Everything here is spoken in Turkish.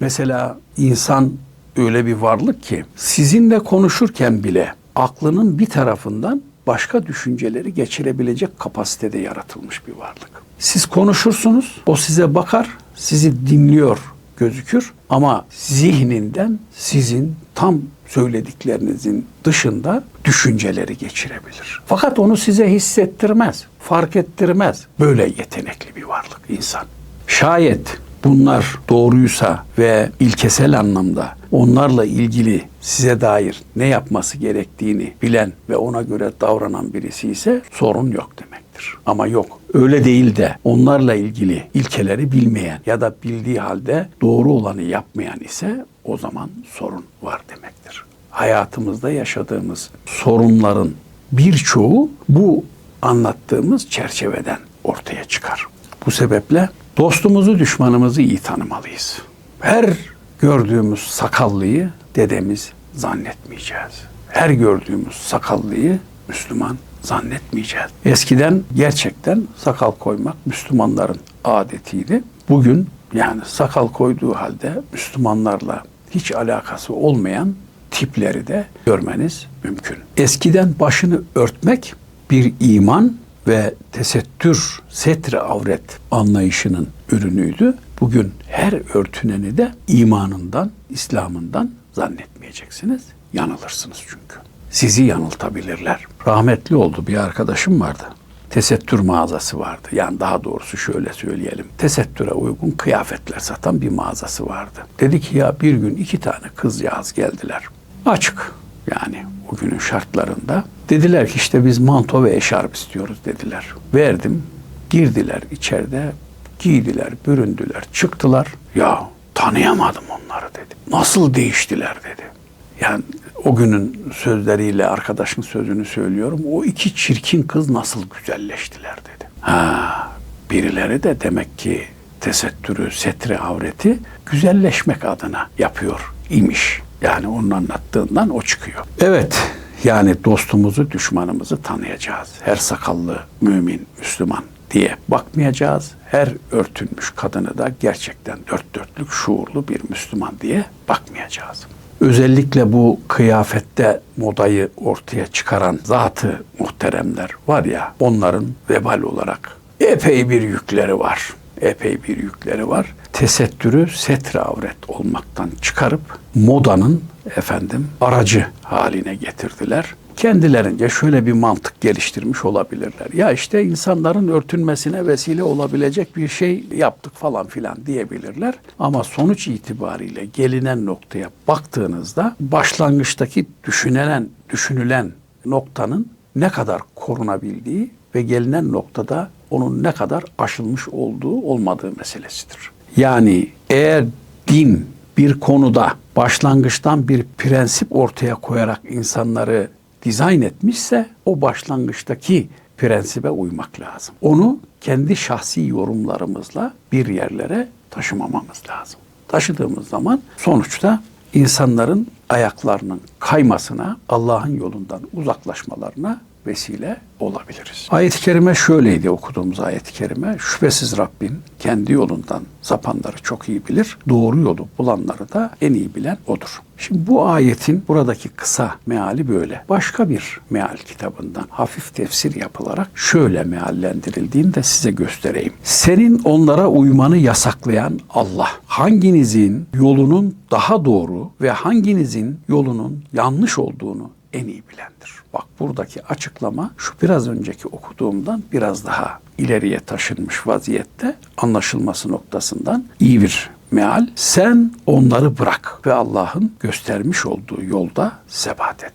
Mesela insan öyle bir varlık ki sizinle konuşurken bile aklının bir tarafından başka düşünceleri geçirebilecek kapasitede yaratılmış bir varlık. Siz konuşursunuz, o size bakar, sizi dinliyor gözükür ama zihninden sizin tam söylediklerinizin dışında düşünceleri geçirebilir. Fakat onu size hissettirmez, fark ettirmez. Böyle yetenekli bir varlık insan. Şayet bunlar doğruysa ve ilkesel anlamda onlarla ilgili size dair ne yapması gerektiğini bilen ve ona göre davranan birisi ise sorun yok demektir. Ama yok öyle değil de onlarla ilgili ilkeleri bilmeyen ya da bildiği halde doğru olanı yapmayan ise o zaman sorun var demektir. Hayatımızda yaşadığımız sorunların birçoğu bu anlattığımız çerçeveden ortaya çıkar. Bu sebeple dostumuzu düşmanımızı iyi tanımalıyız. Her gördüğümüz sakallıyı dedemiz zannetmeyeceğiz. Her gördüğümüz sakallıyı Müslüman zannetmeyeceğiz. Eskiden gerçekten sakal koymak Müslümanların adetiydi. Bugün yani sakal koyduğu halde Müslümanlarla hiç alakası olmayan tipleri de görmeniz mümkün. Eskiden başını örtmek bir iman ve tesettür, setre avret anlayışının ürünüydü. Bugün her örtüneni de imanından, İslam'ından zannetmeyeceksiniz. Yanılırsınız çünkü. Sizi yanıltabilirler. Rahmetli oldu bir arkadaşım vardı. Tesettür mağazası vardı. Yani daha doğrusu şöyle söyleyelim. Tesettüre uygun kıyafetler satan bir mağazası vardı. Dedi ki ya bir gün iki tane kızcağız geldiler. Açık yani o günün şartlarında. Dediler ki işte biz manto ve eşarp istiyoruz dediler. Verdim. Girdiler içeride. Giydiler, büründüler, çıktılar. Ya tanıyamadım onları dedi. Nasıl değiştiler dedi. Yani o günün sözleriyle arkadaşın sözünü söylüyorum. O iki çirkin kız nasıl güzelleştiler dedi. Ha, birileri de demek ki tesettürü, setri avreti güzelleşmek adına yapıyor imiş. Yani onun anlattığından o çıkıyor. Evet, yani dostumuzu, düşmanımızı tanıyacağız. Her sakallı mümin, Müslüman diye bakmayacağız. Her örtünmüş kadını da gerçekten dört dörtlük şuurlu bir Müslüman diye bakmayacağız. Özellikle bu kıyafette modayı ortaya çıkaran zatı muhteremler var ya onların vebal olarak epey bir yükleri var. Epey bir yükleri var. Tesettürü setre avret olmaktan çıkarıp modanın efendim aracı haline getirdiler. Kendilerince şöyle bir mantık geliştirmiş olabilirler. Ya işte insanların örtünmesine vesile olabilecek bir şey yaptık falan filan diyebilirler. Ama sonuç itibariyle gelinen noktaya baktığınızda başlangıçtaki düşünülen düşünülen noktanın ne kadar korunabildiği ve gelinen noktada onun ne kadar aşılmış olduğu olmadığı meselesidir. Yani eğer din bir konuda başlangıçtan bir prensip ortaya koyarak insanları dizayn etmişse o başlangıçtaki prensibe uymak lazım. Onu kendi şahsi yorumlarımızla bir yerlere taşımamamız lazım. Taşıdığımız zaman sonuçta insanların ayaklarının kaymasına, Allah'ın yolundan uzaklaşmalarına vesile olabiliriz. Ayet-i kerime şöyleydi okuduğumuz ayet-i kerime. Şüphesiz Rabbin kendi yolundan sapanları çok iyi bilir. Doğru yolu bulanları da en iyi bilen odur. Şimdi bu ayetin buradaki kısa meali böyle. Başka bir meal kitabından hafif tefsir yapılarak şöyle meallendirildiğini de size göstereyim. Senin onlara uymanı yasaklayan Allah hanginizin yolunun daha doğru ve hanginizin yolunun yanlış olduğunu en iyi bilendir. Bak buradaki açıklama şu biraz önceki okuduğumdan biraz daha ileriye taşınmış vaziyette anlaşılması noktasından iyi bir meal. Sen onları bırak ve Allah'ın göstermiş olduğu yolda sebat et.